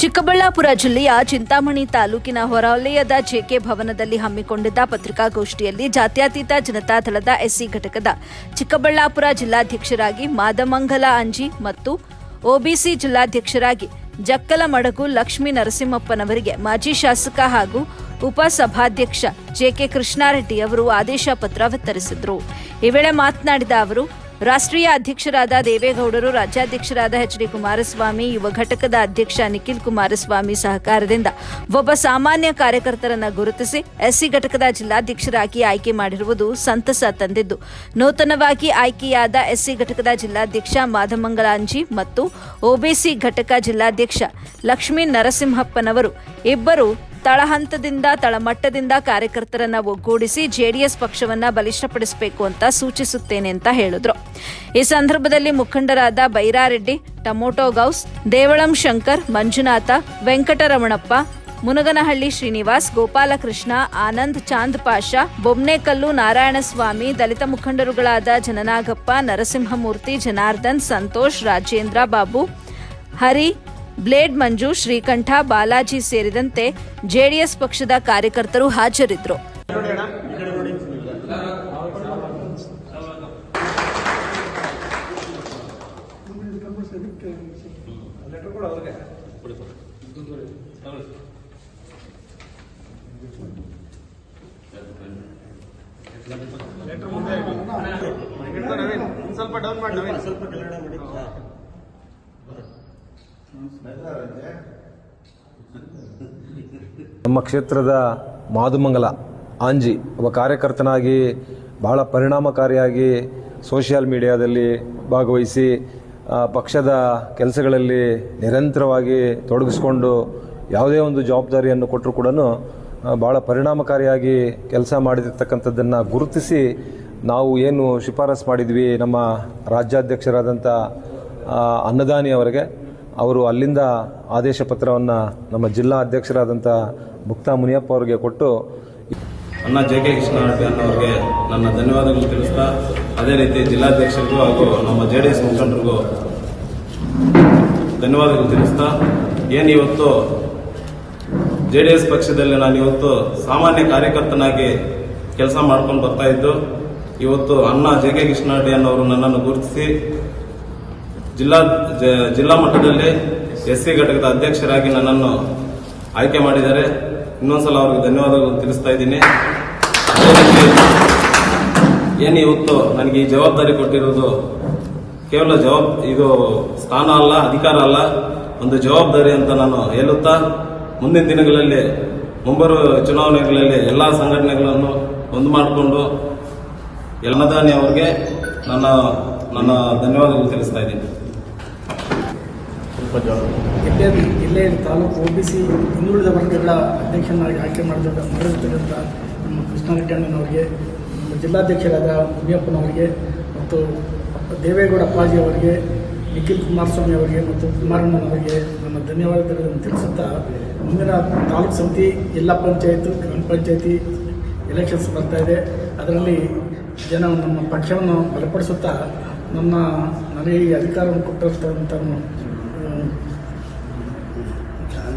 ಚಿಕ್ಕಬಳ್ಳಾಪುರ ಜಿಲ್ಲೆಯ ಚಿಂತಾಮಣಿ ತಾಲೂಕಿನ ಹೊರವಲಯದ ಜೆಕೆ ಭವನದಲ್ಲಿ ಹಮ್ಮಿಕೊಂಡಿದ್ದ ಪತ್ರಿಕಾಗೋಷ್ಠಿಯಲ್ಲಿ ಜಾತ್ಯತೀತ ಜನತಾದಳದ ಎಸ್ಸಿ ಘಟಕದ ಚಿಕ್ಕಬಳ್ಳಾಪುರ ಜಿಲ್ಲಾಧ್ಯಕ್ಷರಾಗಿ ಮಾದಮಂಗಲ ಅಂಜಿ ಮತ್ತು ಒಬಿಸಿ ಜಿಲ್ಲಾಧ್ಯಕ್ಷರಾಗಿ ಜಕ್ಕಲ ಮಡಗು ಲಕ್ಷ್ಮೀ ನರಸಿಂಹಪ್ಪನವರಿಗೆ ಮಾಜಿ ಶಾಸಕ ಹಾಗೂ ಉಪಸಭಾಧ್ಯಕ್ಷ ಜೆಕೆ ಕೃಷ್ಣಾರೆಡ್ಡಿ ಅವರು ಆದೇಶ ಪತ್ರ ವಿತರಿಸಿದರು. ಈ ವೇಳೆ ಮಾತನಾಡಿದ ಅವರು ರಾಷ್ಟ್ರೀಯ ಅಧ್ಯಕ್ಷರಾದ ದೇವೇಗೌಡರು, ರಾಜ್ಯಾಧ್ಯಕ್ಷರಾದ ಎಚ್ ಡಿ ಕುಮಾರಸ್ವಾಮಿ, ಯುವ ಘಟಕದ ಅಧ್ಯಕ್ಷ ನಿಖಿಲ್ ಕುಮಾರಸ್ವಾಮಿ ಸಹಕಾರದಿಂದ ಒಬ್ಬ ಸಾಮಾನ್ಯ ಕಾರ್ಯಕರ್ತರನ್ನ ಗುರುತಿಸಿ ಎಸ್ಸಿ ಘಟಕದ ಜಿಲ್ಲಾಧ್ಯಕ್ಷರಾಗಿ ಆಯ್ಕೆ ಮಾಡಿರುವುದು ಸಂತಸ ತಂದಿದ್ದು, ನೂತನವಾಗಿ ಆಯ್ಕೆಯಾದ ಎಸ್ಸಿ ಘಟಕದ ಜಿಲ್ಲಾಧ್ಯಕ್ಷ ಮಾಧಮಂಗಲಾಂಜಿ ಮತ್ತು ಒಬಿಸಿ ಘಟಕ ಜಿಲ್ಲಾಧ್ಯಕ್ಷ ಲಕ್ಷ್ಮೀ ನರಸಿಂಹಪ್ಪನವರು ಇಬ್ಬರು ತಳಹಂತದಿಂದ, ತಳಮಟ್ಟದಿಂದ ಕಾರ್ಯಕರ್ತರನ್ನ ಒಗ್ಗೂಡಿಸಿ ಜೆಡಿಎಸ್ ಪಕ್ಷವನ್ನ ಬಲಿಷ್ಠಪಡಿಸಬೇಕು ಅಂತ ಸೂಚಿಸುತ್ತೇನೆ ಅಂತ ಹೇಳಿದ್ರು. ಈ ಸಂದರ್ಭದಲ್ಲಿ ಮುಖಂಡರಾದ ಬೈರಾರೆಡ್ಡಿ, ಟಮೋಟೋ ಗೌಸ್, ದೇವಳಂ ಶಂಕರ್, ಮಂಜುನಾಥ, ವೆಂಕಟರಮಣಪ್ಪ, ಮುನಗನಹಳ್ಳಿ ಶ್ರೀನಿವಾಸ್, ಗೋಪಾಲಕೃಷ್ಣ, ಆನಂದ್ ಚಾಂದ್ ಪಾಷ, ಬೊಮ್ನೇಕಲ್ಲು ನಾರಾಯಣಸ್ವಾಮಿ, ದಲಿತ ಮುಖಂಡರುಗಳಾದ ಜನನಾಗಪ್ಪ, ನರಸಿಂಹಮೂರ್ತಿ, ಜನಾರ್ದನ್, ಸಂತೋಷ್, ರಾಜೇಂದ್ರ ಬಾಬು, ಹರಿ ಬ್ಲೇಡ್ ಮಂಜು ಶ್ರೀಕಂಠ ಬಾಲಾಜಿ ಸೇರಿದಂತೆ ಜೆಡಿಎಸ್ ಪಕ್ಷದ ಕಾರ್ಯಕರ್ತರು ಹಾಜರಿದ್ದರು. ಸ್ವಲ್ಪ ಡೌನ್ ಮಾಡಿ ಸ್ವಲ್ಪ ನಮ್ಮ ಕ್ಷೇತ್ರದ ಮಾದುಮಂಗಲ ಆಂಜಿ ಒಬ್ಬ ಕಾರ್ಯಕರ್ತನಾಗಿ ಬಹಳ ಪರಿಣಾಮಕಾರಿಯಾಗಿ ಸೋಷಿಯಲ್ ಮೀಡಿಯಾದಲ್ಲಿ ಭಾಗವಹಿಸಿ ಪಕ್ಷದ ಕೆಲಸಗಳಲ್ಲಿ ನಿರಂತರವಾಗಿ ತೊಡಗಿಸ್ಕೊಂಡು ಯಾವುದೇ ಒಂದು ಜವಾಬ್ದಾರಿಯನ್ನು ಕೊಟ್ಟರು ಕೂಡ ಭಾಳ ಪರಿಣಾಮಕಾರಿಯಾಗಿ ಕೆಲಸ ಮಾಡಿರ್ತಕ್ಕಂಥದ್ದನ್ನು ಗುರುತಿಸಿ ನಾವು ಏನು ಶಿಫಾರಸು ಮಾಡಿದ್ವಿ ನಮ್ಮ ರಾಜ್ಯಾಧ್ಯಕ್ಷರಾದಂಥ ಅನ್ನದಾನಿ ಅವರಿಗೆ. ಅವರು ಅಲ್ಲಿಂದ ಆದೇಶ ಪತ್ರವನ್ನು ನಮ್ಮ ಜಿಲ್ಲಾ ಅಧ್ಯಕ್ಷರಾದಂಥ ಮುಕ್ತಾ ಮುನಿಯಪ್ಪ ಅವರಿಗೆ ಕೊಟ್ಟು ಅಣ್ಣ ಜೆ ಕೆ ಕೃಷ್ಣಾರೆಡ್ಡಿ ಅನ್ನೋರಿಗೆ ನನ್ನ ಧನ್ಯವಾದಗಳು ತಿಳಿಸ್ತಾ, ಅದೇ ರೀತಿ ಜಿಲ್ಲಾಧ್ಯಕ್ಷರಿಗೂ ಹಾಗೂ ನಮ್ಮ ಜೆ ಡಿ ಎಸ್ ಮುಖಂಡರಿಗೂ ಧನ್ಯವಾದಗಳು ತಿಳಿಸ್ತಾ, ಏನು ಇವತ್ತು ಜೆ ಡಿ ಎಸ್ ಪಕ್ಷದಲ್ಲಿ ನಾನು ಇವತ್ತು ಸಾಮಾನ್ಯ ಕಾರ್ಯಕರ್ತನಾಗಿ ಕೆಲಸ ಮಾಡ್ಕೊಂಡು ಬರ್ತಾ ಇದ್ದು, ಇವತ್ತು ಅಣ್ಣ ಜೆ ಕೆ ಕೃಷ್ಣಾರೆಡ್ಡಿ ಅನ್ನೋರು ನನ್ನನ್ನು ಗುರುತಿಸಿ ಜಿಲ್ಲಾ ಜಿಲ್ಲಾ ಮಟ್ಟದಲ್ಲಿ ಎಸ್ ಸಿ ಘಟಕದ ಅಧ್ಯಕ್ಷರಾಗಿ ನನ್ನನ್ನು ಆಯ್ಕೆ ಮಾಡಿದ್ದಾರೆ. ಇನ್ನೊಂದ್ಸಲ ಅವ್ರಿಗೆ ಧನ್ಯವಾದಗಳು ತಿಳಿಸ್ತಾ ಇದ್ದೀನಿ. ಏನು ಇವತ್ತು ನನಗೆ ಈ ಜವಾಬ್ದಾರಿ ಕೊಟ್ಟಿರೋದು ಕೇವಲ ಜವಾಬ್, ಇದು ಸ್ಥಾನ ಅಲ್ಲ, ಅಧಿಕಾರ ಅಲ್ಲ, ಒಂದು ಜವಾಬ್ದಾರಿ ಅಂತ ನಾನು ಹೇಳುತ್ತಾ, ಮುಂದಿನ ದಿನಗಳಲ್ಲಿ ಮುಂಬರುವ ಚುನಾವಣೆಗಳಲ್ಲಿ ಎಲ್ಲ ಸಂಘಟನೆಗಳನ್ನು ಒಂದು ಮಾಡಿಕೊಂಡು ಎಲ್ಲದಾನಿ ಅವರಿಗೆ ನನ್ನ ನನ್ನ ಧನ್ಯವಾದಗಳು ತಿಳಿಸ್ತಾ ಇದ್ದೀನಿ. ಜಿಲ್ಲೆಯ ಜಿಲ್ಲೆಯ ತಾಲೂಕು ಒ ಬಿ ಸಿ ಹಿಂದುಳಿದ ವರ್ಗಗಳ ಅಧ್ಯಕ್ಷನಾಗಿ ಆಯ್ಕೆ ಮಾಡಿದ ಮಾಡಿರ್ತಕ್ಕಂಥ ನಮ್ಮ ಕೃಷ್ಣಾರೆಡ್ಡಿ ಅಣ್ಣನವರಿಗೆ ನಮ್ಮ ಜಿಲ್ಲಾಧ್ಯಕ್ಷರಾದ ಮುನಿಯಪ್ಪನವರಿಗೆ ಮತ್ತು ದೇವೇಗೌಡ ಅಪ್ಪಾಜಿ ಅವರಿಗೆ, ನಿಖಿಲ್ ಕುಮಾರಸ್ವಾಮಿ ಅವರಿಗೆ ಮತ್ತು ಕುಮಾರಣ್ಣನವರಿಗೆ ನಮ್ಮ ಧನ್ಯವಾದಗಳನ್ನು ತಿಳಿಸುತ್ತಾ ಮುಂದಿನ ತಾಲೂಕು ಸಮಿತಿ, ಜಿಲ್ಲಾ ಪಂಚಾಯತ್, ಗ್ರಾಮ ಪಂಚಾಯತಿ ಎಲೆಕ್ಷನ್ಸ್ ಬರ್ತಾ ಇದೆ. ಅದರಲ್ಲಿ ಜನ ನಮ್ಮ ಪಕ್ಷವನ್ನು ಬಲಪಡಿಸುತ್ತಾ ನನ್ನ ನನಗೆ ಈ ಅಧಿಕಾರವನ್ನು ಕೊಟ್ಟಿರ್ತಕ್ಕಂಥ